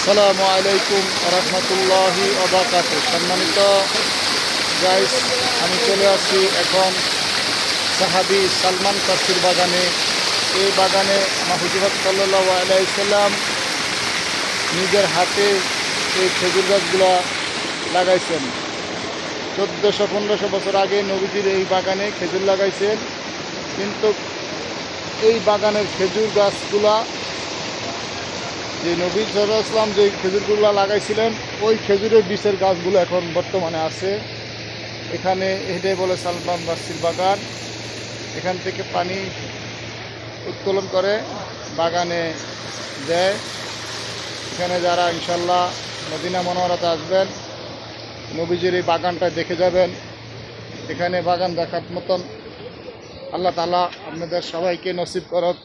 আসসালামু আলাইকুম রহমতুল্লাহি অবাকাত সম্মানিত গাইস আমি চলে আসছি এখন সাহাবি সালমান ফার্সির বাগানে। এই বাগানে আমার হুজুরত সাল্লাহ আলাইসাল্লাম নিজের হাতে এই খেজুর গাছগুলো লাগাইছেন। চোদ্দোশো, পনেরোশো বছর আগে নবীজির এই বাগানে খেজুর লাগাইছেন। কিন্তু এই বাগানের খেজুর গাছগুলা যে নবী ইসলাম যে খেজুরগুলো লাগাইছিলেন, ওই খেজুরের বিষের গাছগুলো এখন বর্তমানে আছে। এখানে এটাই বলে সালমান বাসির বাগান, এখান থেকে পানি উত্তোলন করে, বাগানে দেয়। এখানে যারা ইনশাল্লাহ মদিনা মনোহরাতে আসবেন, নবীজির এই বাগানটা দেখে যাবেন। এখানে বাগান দেখার মতন আল্লাহ তালা আপনাদের সবাইকে নসিব করত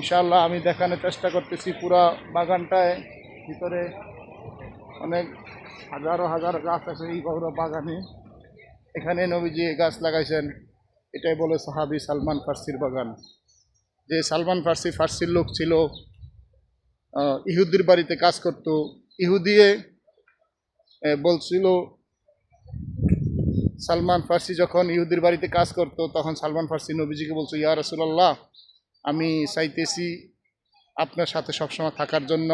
ইনশাল্লাহ আমি দেখানোর চেষ্টা করতেছি পুরা বাগানটায়। ভিতরে অনেক হাজারো হাজার গাছ আছে এই বড় বাগানে। এখানে নবীজি গাছ লাগাইছেন। এটাই বলে সাহাবি সালমান ফার্সির বাগান। যে সালমান ফার্সি ফার্সির লোক ছিল ইহুদির বাড়িতে কাজ করতো। ইহুদিয়ে বলছিল, সালমান ফার্সি যখন ইহুদির বাড়িতে কাজ করতো, তখন সালমান ফার্সি নবীজিকে বলছো, ইয়া রসুল্লাহ আমি চাইতেছি আপনার সাথে সবসময় থাকার জন্য।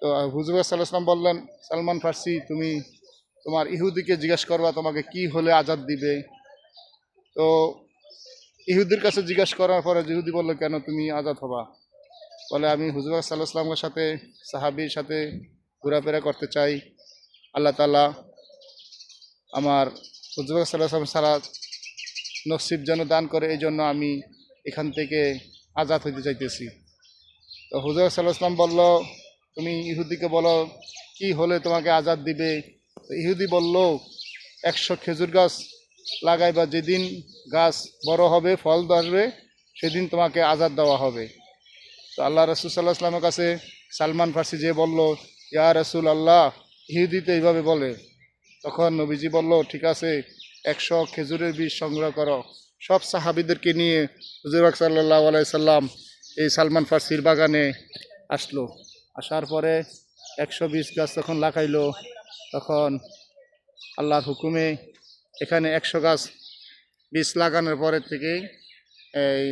তো, হুজুর সাল্লাহাম বললেন, সালমান ফার্সি, তুমি তোমার ইহুদিকে জিজ্ঞেস করবা, তোমাকে কি হলে আজাদ দিবে? তো, ইহুদির কাছে জিজ্ঞেস করার পরে ইহুদি বলল, কেন তুমি আজাদ হবা? বলে, আমি হুজুর সাল্লাহ সাল্লামের সাথে, সাহাবির সাথে ঘোরাফেরা করতে চাই। আল্লাহ তালা আমার হুজুর সাল্লাহ সাল্লাম সারা নসিব যেন দান করে, এই জন্য আমি এখান থেকে আজাদ হইতে চাইতেছি। তো হুজুর সাল্লাহাম বলল, তুমি ইহুদিকে বলো, কি হলে তোমাকে আজাদ দিবে? ইহুদি বলল, একশো খেজুর গাছ লাগাইবা, যেদিন গাছ বড় হবে, ফল ধরবে সেদিন তোমাকে আজাদ দেওয়া হবে। তো আল্লাহ রসুল সাল্লাহ আসলামের কাছে সালমান ফার্সি যে বলল, ইয়া রসুল আল্লাহ ইহুদিতে এইভাবে বলে। তখন নবীজি বলল, ঠিক আছে, একশো খেজুরের বীজ সংগ্রহ করো। সব সাহাবিদেরকে নিয়ে হুজুরবাক সাল্লাহ আলাইসাল্লাম এই সালমান ফার্সির বাগানে আসলো। আসার পরে একশো বিশ গাছ যখন লাগাইলো, তখন আল্লাহর হুকুমে এখানে একশো গাছ বীজ লাগানোর পরের থেকেই এই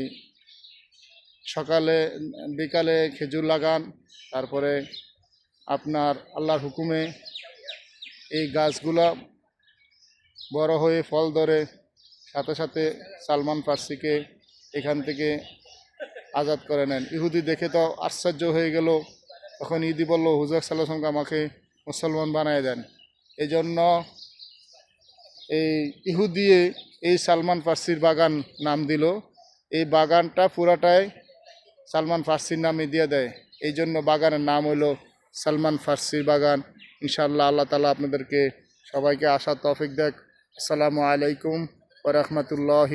সকালে, বিকালে খেজুর লাগান, তারপরে আপনার আল্লাহর হুকুমে এই গাছগুলা বড় হয়ে ফল ধরে সাথে সাথে সালমান ফার্সিকে এখান থেকে আজাদ করে নেন। ইহুদি দেখে তো আশ্চর্য হয়ে গেল। তখন ইহুদি বলল, হুজুর সাল্লাহ আমাকে মুসলমান বানায় দেন। এই জন্য এই ইহুদিয়ে এই সালমান ফার্সির বাগান নাম দিল। এই বাগানটা পুরাটাই সালমান ফার্সির নামে দিয়ে দেয়। এই জন্য বাগানের নাম হইল সালমান ফার্সির বাগান। ইনশাআল্লাহ আল্লাহ তালা আপনাদেরকে সবাইকে আশা তৌফিক দেখ। আসসালামু আলাইকুম। ওরহমতুল্লাহি